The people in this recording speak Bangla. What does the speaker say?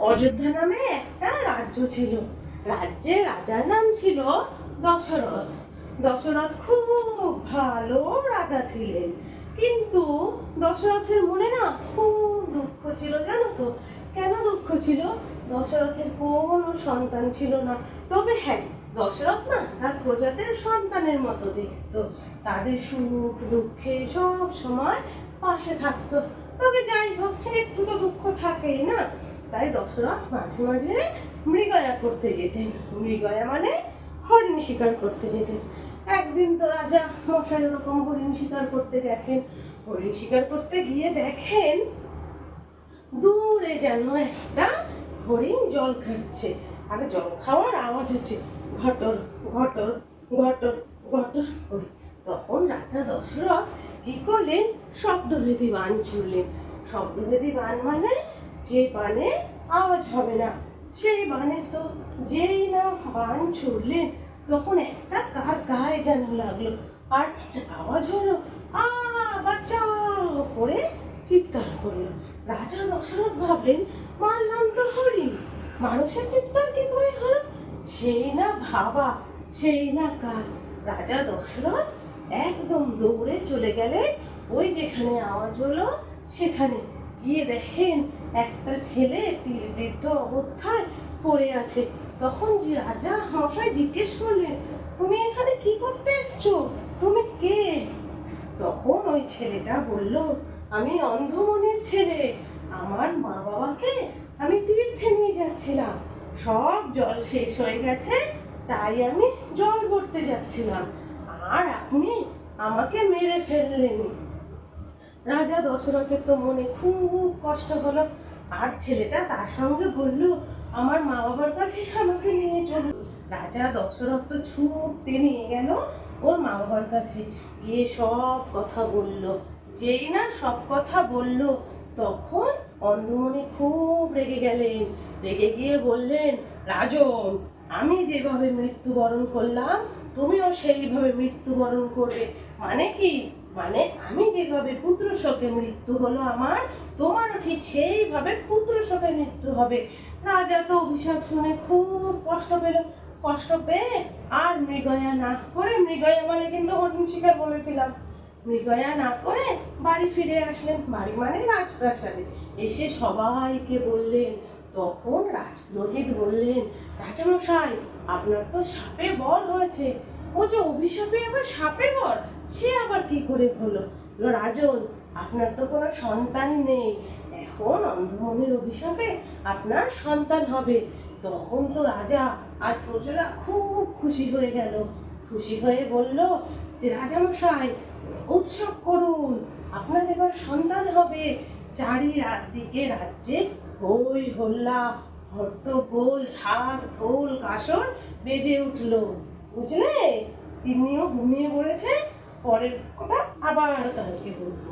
অযোধ্যা নামে একটা রাজ্য ছিল। রাজ্যের রাজার নাম ছিল দশরথ। দশরথ খুব ভালো রাজা ছিলেন। কিন্তু দশরথের মনে না খুব দুঃখ ছিল, জানো তো? কেন দুঃখ ছিল? দশরথের কোনো সন্তান ছিল না। তবে হ্যাঁ দশরথ না তার প্রজাদের সন্তানের মতো দেখতো। তাদের সুখ দুঃখে সব সময় পাশে থাকতো। তবে যাই হোক, একটু তো দুঃখ থাকেই না। তাই দশরথ মাঝে মাঝে মৃগয়া করতে যেতেন। মৃগয়া মানে হরিণ শিকার করতে যেতেন। একদিন তো রাজা মশাই ওরকম হরিণ শিকার করতে গেছেন। হরিণ শিকার করতে গিয়ে দেখেন দূরে যেন একটা হরিণ জল খাচ্ছে। আর জল খাওয়ার আওয়াজ হচ্ছে, ঘটর ঘটর ঘটর ঘটর করে। তখন রাজা দশরথ কি করলেন? শব্দভেদী বান ছুড়লেন। শব্দভেদী বান মানে যে বানে আওয়াজ হবে না, সেই বানে তো যেই না বান ছুড়লেন, তখন একটা কার গায়ে যেন লাগল। আর আওয়াজ হলো, আ, বাঁচাও করে চিৎকার করল। রাজা দশরথ ভাবলেন, মারলাম তো হরিণ মানুষের চিৎকার কি করে হলো? সেই না ভাবা, সেই না কাজ। রাজা দশরথ একদম দৌড়ে চলে গেলেন। ওই যেখানে আওয়াজ হলো, সেখানে। গিয়ে দেখেন, একটা ছেলে বৃদ্ধ অবস্থায় পড়ে আছে। তখন যে রাজা মশাই জিজ্ঞেস করলেন, তুমি এখানে কি করতে এসছো? তুমি কে? তখন ওই ছেলেটা বলল, আমি অন্ধমনির ছেলে। আমার মা বাবাকে আমি তীর্থে নিয়ে যাচ্ছিলাম। সব জল শেষ হয়ে গেছে, তাই আমি জল ভরতে যাচ্ছিলাম। আর আপনি আমাকে মেরে ফেললেন। রাজা দশরথের তো মনে খুব কষ্ট হলো। আর ছেলেটা তার সঙ্গে বলল, আমার মা বাবার কাছে আমাকে নিয়ে চলুন রাজা দশরথ তো ছুটতে নিয়ে গেল ওর মা বাবার কাছে। গিয়ে সব কথা বলল। যেই না সব কথা বলল, তখন অন্ধমণি খুব রেগে গেলেন। রেগে গিয়ে বললেন, রাজন, আমি যেভাবে মৃত্যুবরণ করলাম, তুমিও সেইভাবে মৃত্যুবরণ করবে। মানে কি? মানে আমি যেভাবে পুত্র শোকে মৃত্যু হলো আমার, তোমারও ঠিক সেইভাবে পুত্র শোকে মৃত্যু হবে। রাজা তো অভিশাপ শুনে খুব কষ্ট পেল। কষ্ট পেয়ে আর মৃগয়া না করে, মৃগয়া মানে কিন্তু হরিণ শিকার বলেছিলাম। মৃগয়া না করে বাড়ি ফিরে আসলেন, বাড়ি মানে রাজপ্রাসাদে। এসে সবাইকে বললেন, তখন রাজপুরোহিত বললেন, রাজামশাই, আপনার তো সাপে বর হয়েছে। ও যে অভিশাপে, আবার সাপে বর? সে আবার কি করে হলো? রাজন, আপনার তো কোনো সন্তান নেই। এখন অন্ধমনির অভিশাপে আপনার সন্তান হবে। তখন তো রাজা আর প্রজারা খুব খুশি হয়ে গেল। খুশি হয়ে বলল যে, রাজামশাই, উৎসব করুন। আপনার এবার সন্তান হবে। চারি রাত দিকে রাজ্যে হই হল্লা হট্টগোল ঢাক ঢোল, কাসর বেজে উঠল। বুঝলে? তিনিও ঘুমিয়ে পড়েছে। পরের কথা আবার কালকে বলব।